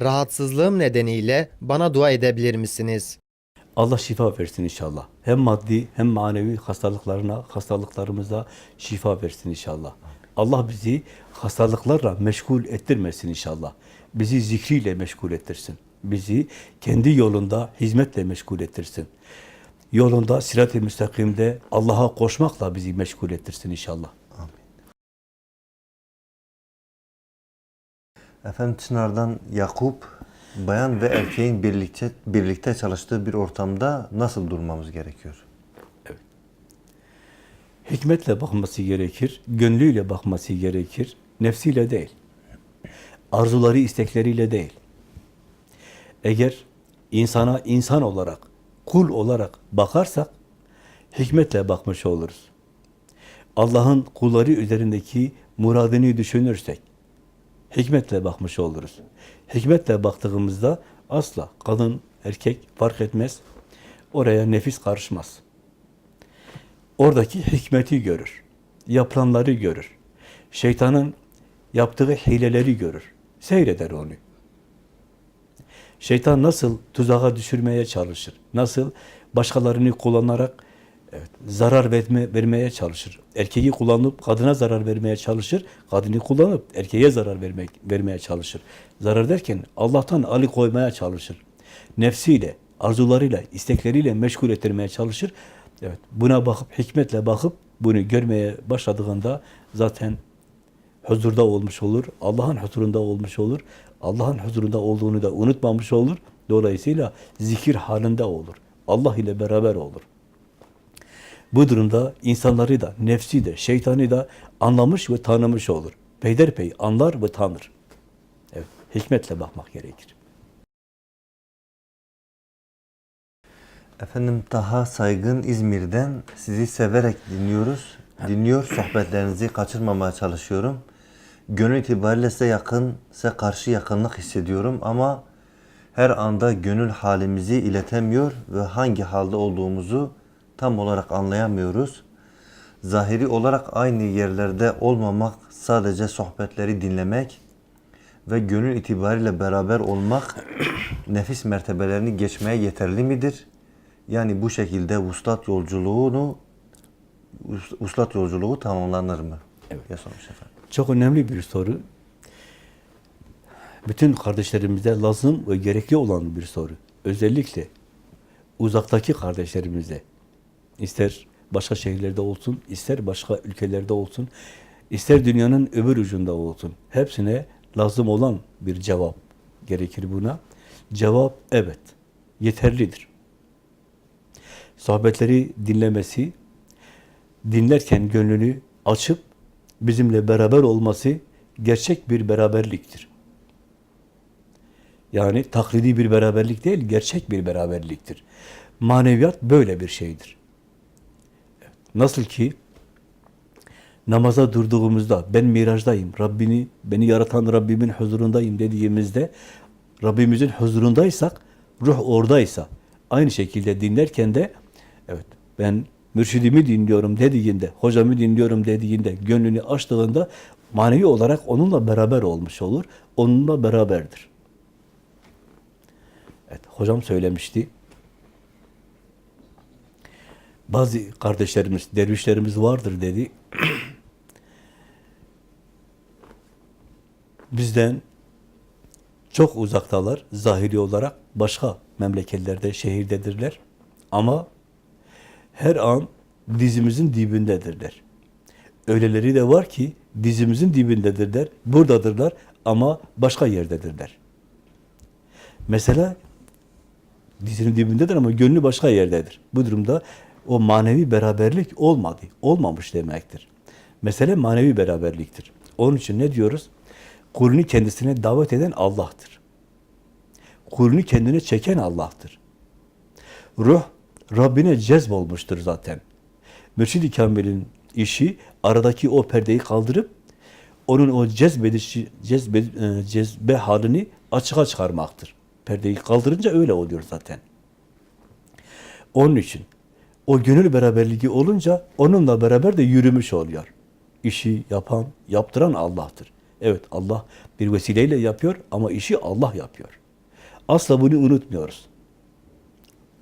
Rahatsızlığım nedeniyle bana dua edebilir misiniz? Allah şifa versin inşallah. Hem maddi hem manevi hastalıklarına, hastalıklarımıza şifa versin inşallah. Allah bizi hastalıklarla meşgul ettirmesin inşallah. Bizi zikriyle meşgul ettirsin. Bizi kendi yolunda hizmetle meşgul ettirsin. Yolunda sirat-i müstakimde Allah'a koşmakla bizi meşgul ettirsin inşallah. Efendim Çınar'dan Yakup, bayan ve erkeğin birlikte birlikte çalıştığı bir ortamda nasıl durmamız gerekiyor? Hikmetle bakması gerekir, gönlüyle bakması gerekir, nefsiyle değil. Arzuları, istekleriyle değil. Eğer insana insan olarak, kul olarak bakarsak, hikmetle bakmış oluruz. Allah'ın kulları üzerindeki muradını düşünürsek, hikmetle bakmış oluruz. Hikmetle baktığımızda asla kadın, erkek fark etmez. Oraya nefis karışmaz oradaki hikmeti görür. Yapılanları görür. Şeytanın yaptığı hileleri görür. Seyreder onu. Şeytan nasıl tuzağa düşürmeye çalışır? Nasıl başkalarını kullanarak evet, zarar verme, vermeye çalışır? Erkeği kullanıp kadına zarar vermeye çalışır. Kadını kullanıp erkeğe zarar vermek, vermeye çalışır. Zarar derken Allah'tan alıkoymaya çalışır. Nefsiyle, arzularıyla, istekleriyle meşgul ettirmeye çalışır. Evet, buna bakıp, hikmetle bakıp bunu görmeye başladığında zaten huzurda olmuş olur, Allah'ın huzurunda olmuş olur, Allah'ın huzurunda olduğunu da unutmamış olur. Dolayısıyla zikir halinde olur. Allah ile beraber olur. Bu durumda insanları da, nefsi de, şeytanı da anlamış ve tanımış olur. Peyderpey anlar ve tanır. Evet, hikmetle bakmak gerekir. Efendim Taha Saygın İzmir'den sizi severek dinliyoruz. Dinliyor, sohbetlerinizi kaçırmamaya çalışıyorum. Gönül itibariyle size yakın, size karşı yakınlık hissediyorum ama her anda gönül halimizi iletemiyor ve hangi halde olduğumuzu tam olarak anlayamıyoruz. Zahiri olarak aynı yerlerde olmamak, sadece sohbetleri dinlemek ve gönül itibariyle beraber olmak nefis mertebelerini geçmeye yeterli midir? Yani bu şekilde vuslat yolculuğunu us- uslat yolculuğu tamamlanır mı? Evet. Ya sonuç efendim. Çok önemli bir soru. Bütün kardeşlerimize lazım ve gerekli olan bir soru. Özellikle uzaktaki kardeşlerimize, ister başka şehirlerde olsun, ister başka ülkelerde olsun, ister dünyanın öbür ucunda olsun, hepsine lazım olan bir cevap gerekir buna. Cevap evet, yeterlidir. Sohbetleri dinlemesi, dinlerken gönlünü açıp bizimle beraber olması gerçek bir beraberliktir. Yani taklidi bir beraberlik değil, gerçek bir beraberliktir. Maneviyat böyle bir şeydir. Nasıl ki namaza durduğumuzda ben mirajdayım, Rabbini, beni yaratan Rabbimin huzurundayım dediğimizde Rabbimizin huzurundaysak, ruh oradaysa aynı şekilde dinlerken de evet ben mürşidimi dinliyorum dediğinde, hocamı dinliyorum dediğinde, gönlünü açtığında manevi olarak onunla beraber olmuş olur. Onunla beraberdir. Evet, hocam söylemişti. Bazı kardeşlerimiz, dervişlerimiz vardır dedi. Bizden çok uzaktalar zahiri olarak başka memleketlerde, şehirdedirler. Ama her an dizimizin dibindedirler. Öyleleri de var ki dizimizin dibindedirler, buradadırlar ama başka yerdedirler. Mesela dizinin dibindedir ama gönlü başka yerdedir. Bu durumda o manevi beraberlik olmadı, olmamış demektir. Mesele manevi beraberliktir. Onun için ne diyoruz? Kulünü kendisine davet eden Allah'tır. Kulünü kendine çeken Allah'tır. Ruh Rabbine cezbolmuştur zaten. Mürşid-i Kamil'in işi aradaki o perdeyi kaldırıp onun o cezbedici, cezbe, e, cezbe halini açığa çıkarmaktır. Perdeyi kaldırınca öyle oluyor zaten. Onun için o gönül beraberliği olunca onunla beraber de yürümüş oluyor. İşi yapan, yaptıran Allah'tır. Evet Allah bir vesileyle yapıyor ama işi Allah yapıyor. Asla bunu unutmuyoruz.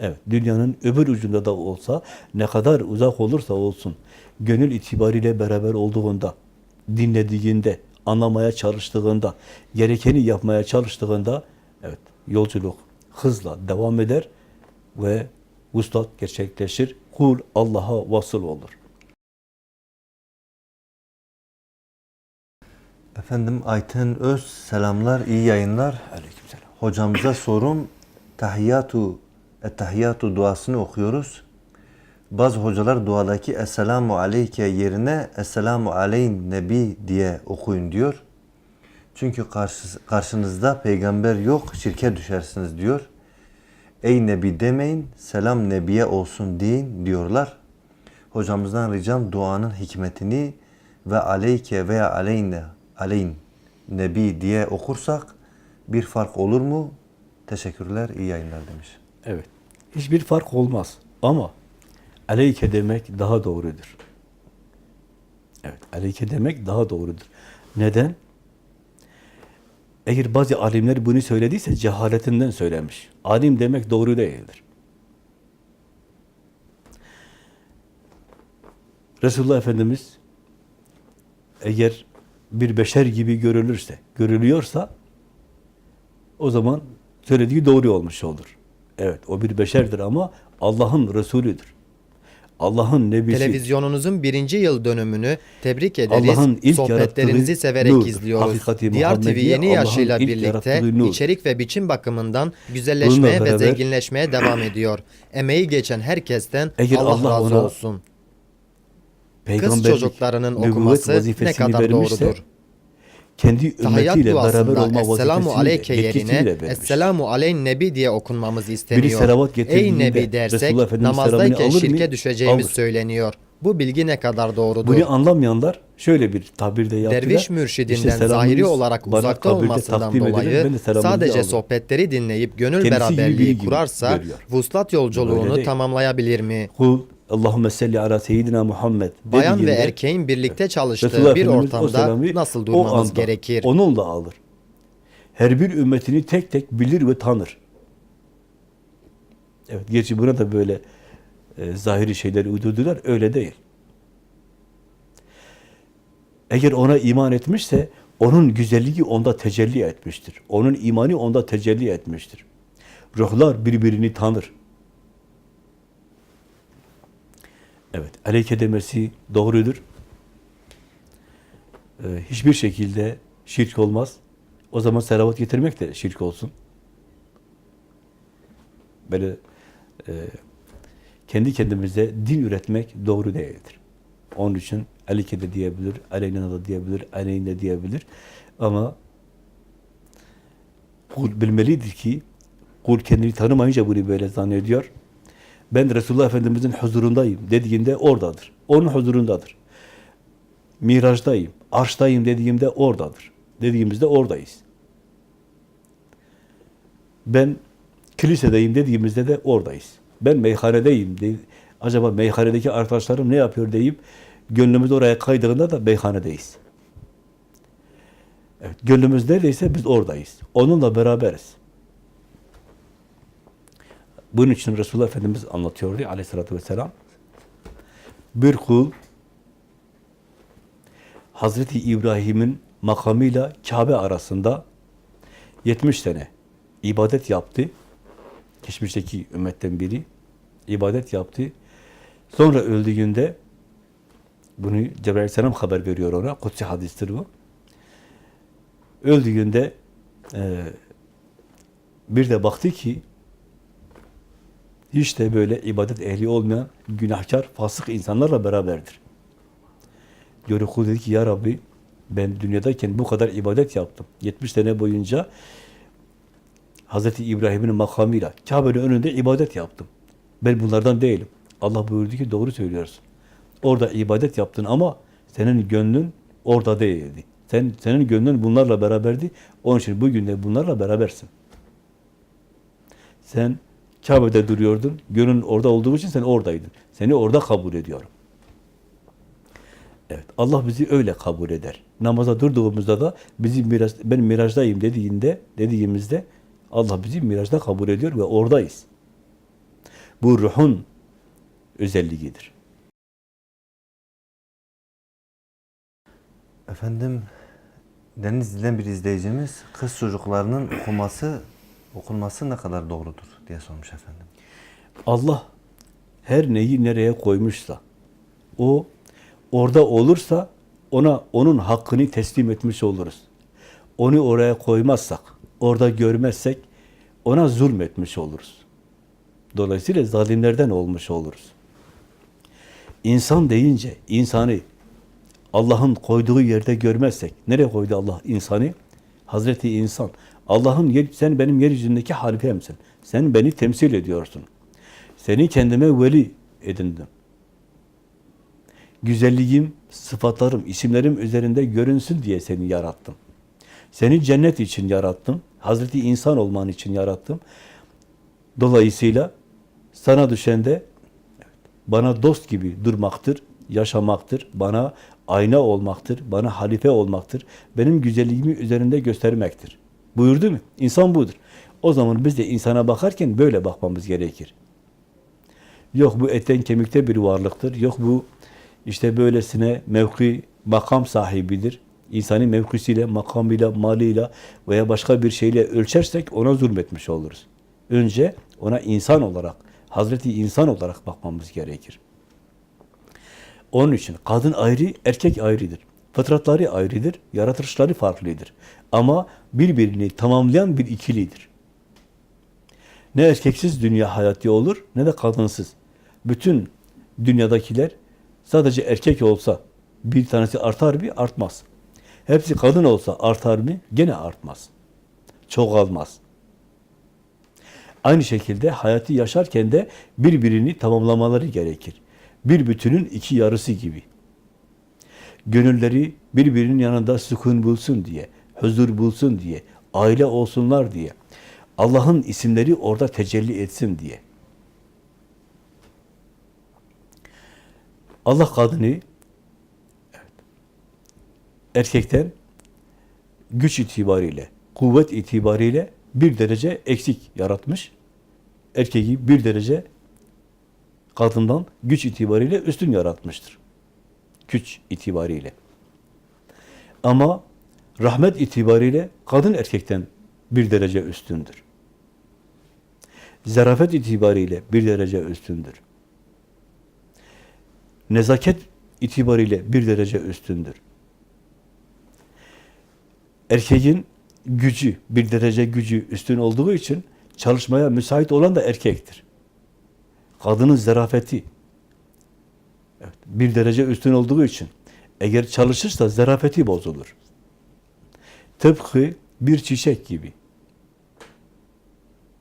Evet, dünyanın öbür ucunda da olsa, ne kadar uzak olursa olsun, gönül itibariyle beraber olduğunda, dinlediğinde, anlamaya çalıştığında, gerekeni yapmaya çalıştığında, evet, yolculuk hızla devam eder ve vuslat gerçekleşir. Kul Allah'a vasıl olur. Efendim Ayten Öz selamlar, iyi yayınlar. Aleykümselam. Hocamıza sorum tahiyyatu tahiyyatu duasını okuyoruz. Bazı hocalar duadaki Esselamu Aleyke yerine Esselamu Aleyn Nebi diye okuyun diyor. Çünkü karşı, karşınızda peygamber yok, şirke düşersiniz diyor. Ey Nebi demeyin, selam Nebiye olsun deyin diyorlar. Hocamızdan ricam duanın hikmetini ve aleyke veya aleyne, aleyn Nebi diye okursak bir fark olur mu? Teşekkürler, iyi yayınlar demiş. Evet. Hiçbir fark olmaz. Ama aleyke demek daha doğrudur. Evet. Aleyke demek daha doğrudur. Neden? Eğer bazı alimler bunu söylediyse cehaletinden söylemiş. Alim demek doğru değildir. Resulullah Efendimiz eğer bir beşer gibi görülürse, görülüyorsa o zaman söylediği doğru olmuş olur. Evet, o bir beşerdir ama Allah'ın Resulüdür. Allah'ın Nebisi. Televizyonunuzun birinci yıl dönümünü tebrik ederiz. Allah'ın ilk Sohbetlerinizi severek nurdur. izliyoruz. Diyar TV yeni yaşıyla birlikte nur. içerik ve biçim bakımından güzelleşmeye ve zenginleşmeye devam ediyor. Emeği geçen herkesten Eğer Allah, Allah razı olsun. Kız çocuklarının okuması ne kadar doğrudur. Kendi Tahiyyat ümmetiyle beraber olma Esselamu Aleyke yerine. Esselamu Aleyn Nebi diye okunmamız isteniyor. selavat getirdiğinde Ey Nebi dersek namazdayken şirke düşeceğimiz Alır. söyleniyor. Bu bilgi ne kadar doğrudur? Bunu anlamayanlar şöyle bir tabirde yaptılar. Derviş mürşidinden İşte zahiri olarak uzakta olmasından dolayı sadece alırım. sohbetleri dinleyip gönül Kendisi biri beraberliği kurarsa görüyor. vuslat yolculuğunu tamamlayabilir mi? Kul Allahümme salli ala seyyidina Muhammed Bayan ve erkeğin birlikte çalıştığı Resulullah bir Efendimiz o ortamda selamı nasıl o durmamız anda gerekir? Onunla alır. Her bir ümmetini tek tek bilir ve tanır. Evet, gerçi buna da böyle e, zahiri şeyleri uydurdular, öyle değil. Eğer ona iman etmişse, onun güzelliği onda tecelli etmiştir. Onun imanı onda tecelli etmiştir. Ruhlar birbirini tanır. Evet, aleyke demesi doğrudur. Ee, hiçbir şekilde şirk olmaz. O zaman selavat getirmek de şirk olsun. Böyle e, kendi kendimize din üretmek doğru değildir. Onun için aleyke de diyebilir, aleyna da diyebilir, aleyhine diyebilir. Ama kul bilmelidir ki kul kendini tanımayınca bunu böyle zannediyor. Ben Resulullah Efendimizin huzurundayım dediğinde oradadır. Onun huzurundadır. Miraçtayım, arştayım dediğimde oradadır. Dediğimizde oradayız. Ben kilisedeyim dediğimizde de oradayız. Ben meyhanedeyim. De, acaba meyhanedeki arkadaşlarım ne yapıyor deyip gönlümüz oraya kaydığında da meyhanedeyiz. Evet, gönlümüz neredeyse biz oradayız. Onunla beraberiz. Bunun için Resulullah Efendimiz anlatıyordu aleyhissalatü vesselam. Bir kul Hazreti İbrahim'in makamıyla Kabe arasında 70 sene ibadet yaptı. Geçmişteki ümmetten biri ibadet yaptı. Sonra öldüğünde bunu Cebrail Aleyhisselam haber veriyor ona. Kutsi hadistir bu. Öldüğünde e, bir de baktı ki hiç de böyle ibadet ehli olmayan günahkar, fasık insanlarla beraberdir. Diyor dedi ki ya Rabbi ben dünyadayken bu kadar ibadet yaptım. 70 sene boyunca Hazreti İbrahim'in makamıyla Kabe'nin önünde ibadet yaptım. Ben bunlardan değilim. Allah buyurdu ki doğru söylüyorsun. Orada ibadet yaptın ama senin gönlün orada değildi. Sen, senin gönlün bunlarla beraberdi. Onun için bugün de bunlarla berabersin. Sen Kabe'de duruyordun. Gönlün orada olduğu için sen oradaydın. Seni orada kabul ediyorum. Evet, Allah bizi öyle kabul eder. Namaza durduğumuzda da bizi miraç, ben miraçtayım dediğinde, dediğimizde Allah bizi miraçta kabul ediyor ve oradayız. Bu ruhun özelliğidir. Efendim Denizli'den bir izleyicimiz kız çocuklarının okuması okunması ne kadar doğrudur diye sormuş efendim. Allah her neyi nereye koymuşsa, o orada olursa ona onun hakkını teslim etmiş oluruz. Onu oraya koymazsak, orada görmezsek ona zulmetmiş oluruz. Dolayısıyla zalimlerden olmuş oluruz. İnsan deyince insanı Allah'ın koyduğu yerde görmezsek, nereye koydu Allah insanı? Hazreti insan. Allah'ın yer- sen benim yeryüzündeki halifemsin. Sen beni temsil ediyorsun. Seni kendime veli edindim. Güzelliğim, sıfatlarım, isimlerim üzerinde görünsün diye seni yarattım. Seni cennet için yarattım. Hazreti insan olman için yarattım. Dolayısıyla sana düşen de bana dost gibi durmaktır, yaşamaktır, bana ayna olmaktır, bana halife olmaktır, benim güzelliğimi üzerinde göstermektir. Buyurdu mu? İnsan budur. O zaman biz de insana bakarken böyle bakmamız gerekir. Yok bu etten kemikte bir varlıktır. Yok bu işte böylesine mevki, makam sahibidir. İnsani mevkisiyle, makamıyla, malıyla veya başka bir şeyle ölçersek ona zulmetmiş oluruz. Önce ona insan olarak, Hazreti insan olarak bakmamız gerekir. Onun için kadın ayrı, erkek ayrıdır. Fıtratları ayrıdır, yaratılışları farklıdır. Ama birbirini tamamlayan bir ikilidir. Ne erkeksiz dünya hayatı olur, ne de kadınsız. Bütün dünyadakiler sadece erkek olsa bir tanesi artar mı? Artmaz. Hepsi kadın olsa artar mı? Gene artmaz. Çoğalmaz. Aynı şekilde hayatı yaşarken de birbirini tamamlamaları gerekir. Bir bütünün iki yarısı gibi. Gönülleri birbirinin yanında sükun bulsun diye, huzur bulsun diye, aile olsunlar diye, Allah'ın isimleri orada tecelli etsin diye. Allah kadını erkekten güç itibariyle, kuvvet itibariyle bir derece eksik yaratmış. Erkeği bir derece kadından güç itibariyle üstün yaratmıştır. Güç itibariyle. Ama rahmet itibariyle kadın erkekten bir derece üstündür. Zarafet itibariyle bir derece üstündür. Nezaket itibariyle bir derece üstündür. Erkeğin gücü, bir derece gücü üstün olduğu için çalışmaya müsait olan da erkektir. Kadının zarafeti evet, bir derece üstün olduğu için eğer çalışırsa zarafeti bozulur. Tıpkı bir çiçek gibi,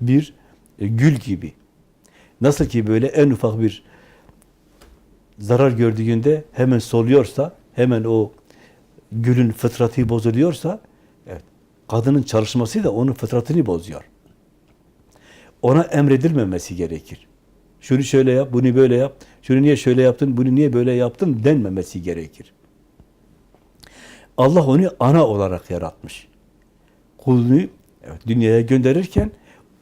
bir e, gül gibi. Nasıl ki böyle en ufak bir zarar gördüğünde hemen soluyorsa, hemen o gülün fıtratı bozuluyorsa, evet, kadının çalışması da onun fıtratını bozuyor. Ona emredilmemesi gerekir. Şunu şöyle yap, bunu böyle yap, şunu niye şöyle yaptın, bunu niye böyle yaptın denmemesi gerekir. Allah onu ana olarak yaratmış. Kulunu evet, dünyaya gönderirken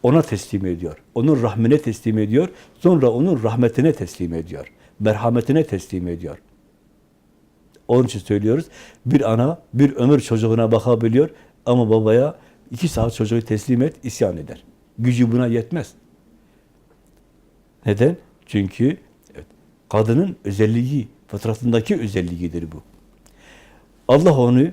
ona teslim ediyor. Onun rahmine teslim ediyor. Sonra onun rahmetine teslim ediyor. Merhametine teslim ediyor. Onun için söylüyoruz. Bir ana bir ömür çocuğuna bakabiliyor ama babaya iki saat çocuğu teslim et, isyan eder. Gücü buna yetmez. Neden? Çünkü evet, kadının özelliği, fıtratındaki özelliğidir bu. Allah onu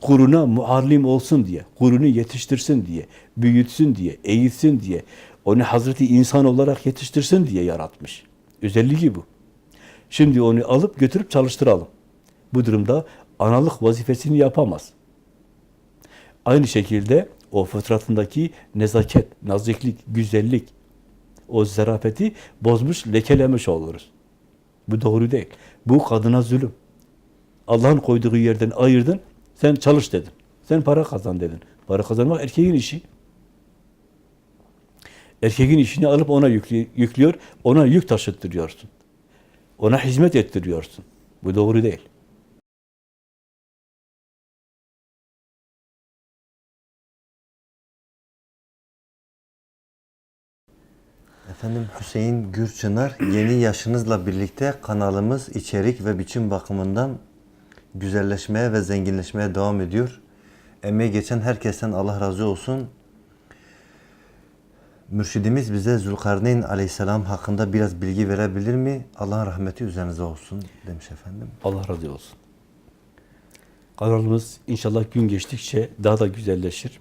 kuruna muallim olsun diye, kurunu yetiştirsin diye, büyütsün diye, eğitsin diye, onu Hazreti insan olarak yetiştirsin diye yaratmış. Özelliği bu. Şimdi onu alıp götürüp çalıştıralım. Bu durumda analık vazifesini yapamaz. Aynı şekilde o fıtratındaki nezaket, naziklik, güzellik, o zarafeti bozmuş, lekelemiş oluruz. Bu doğru değil. Bu kadına zulüm. Allah'ın koyduğu yerden ayırdın, sen çalış dedin. Sen para kazan dedin. Para kazanmak erkeğin işi. Erkeğin işini alıp ona yüklü- yüklüyor, ona yük taşıttırıyorsun. Ona hizmet ettiriyorsun. Bu doğru değil. Efendim Hüseyin Gürçınar yeni yaşınızla birlikte kanalımız içerik ve biçim bakımından güzelleşmeye ve zenginleşmeye devam ediyor. Emeği geçen herkesten Allah razı olsun. Mürşidimiz bize Zülkarneyn aleyhisselam hakkında biraz bilgi verebilir mi? Allah'ın rahmeti üzerinize olsun demiş efendim. Allah razı olsun. Kanalımız inşallah gün geçtikçe daha da güzelleşir.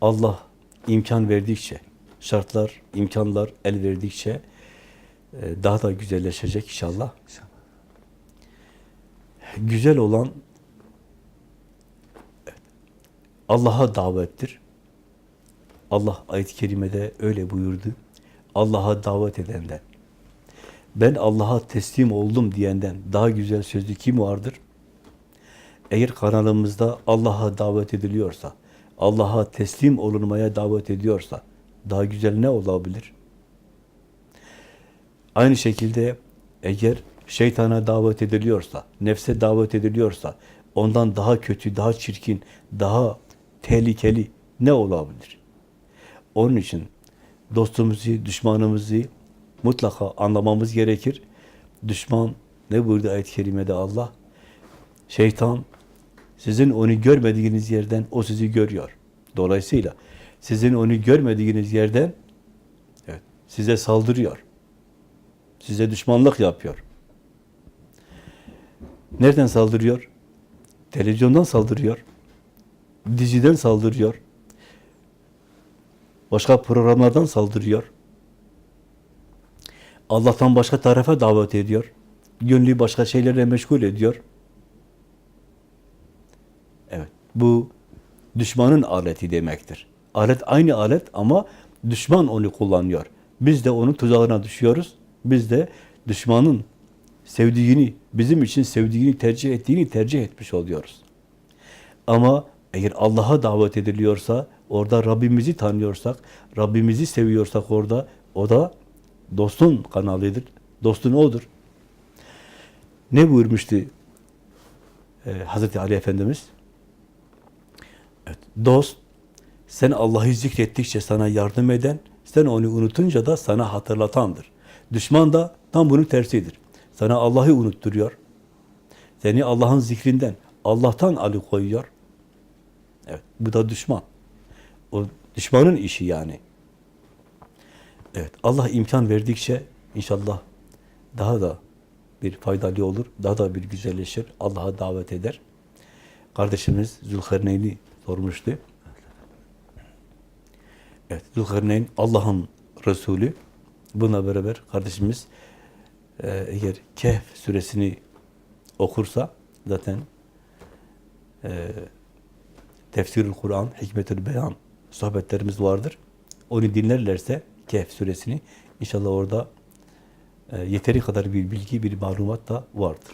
Allah imkan verdikçe, şartlar, imkanlar el verdikçe e, daha da güzelleşecek inşallah. İnşallah. Güzel olan Allah'a davettir. Allah ayet-i kerimede öyle buyurdu. Allah'a davet edenden, ben Allah'a teslim oldum diyenden daha güzel sözlü kim vardır? Eğer kanalımızda Allah'a davet ediliyorsa, Allah'a teslim olunmaya davet ediyorsa, daha güzel ne olabilir? Aynı şekilde eğer şeytana davet ediliyorsa, nefse davet ediliyorsa, ondan daha kötü, daha çirkin, daha tehlikeli ne olabilir? Onun için dostumuzu, düşmanımızı mutlaka anlamamız gerekir. Düşman ne buyurdu ayet-i kerimede Allah? Şeytan sizin onu görmediğiniz yerden o sizi görüyor. Dolayısıyla sizin onu görmediğiniz yerden evet, size saldırıyor. Size düşmanlık yapıyor. Nereden saldırıyor? Televizyondan saldırıyor. Diziden saldırıyor. Başka programlardan saldırıyor. Allah'tan başka tarafa davet ediyor. Gönlü başka şeylerle meşgul ediyor. Evet, bu düşmanın aleti demektir. Alet aynı alet ama düşman onu kullanıyor. Biz de onun tuzağına düşüyoruz. Biz de düşmanın sevdiğini, bizim için sevdiğini, tercih ettiğini tercih etmiş oluyoruz. Ama eğer Allah'a davet ediliyorsa, orada Rabbimizi tanıyorsak, Rabbimizi seviyorsak orada, o da dostun kanalıdır. Dostun odur. Ne buyurmuştu ee, Hazreti Ali Efendimiz? Evet, dost, sen Allah'ı zikrettikçe sana yardım eden, sen onu unutunca da sana hatırlatandır. Düşman da tam bunun tersidir. Sana Allah'ı unutturuyor. Seni Allah'ın zikrinden, Allah'tan alıkoyuyor. Evet, bu da düşman. O düşmanın işi yani. Evet, Allah imkan verdikçe inşallah daha da bir faydalı olur, daha da bir güzelleşir, Allah'a davet eder. Kardeşimiz Zülkarneyn'i sormuştu. Evet, Zülkarneyn Allah'ın Resulü. Bununla beraber kardeşimiz e, eğer Kehf suresini okursa zaten e, Tefsirül Kur'an, Hikmetül Beyan sohbetlerimiz vardır. Onu dinlerlerse Kehf suresini inşallah orada e, yeteri kadar bir bilgi, bir malumat da vardır.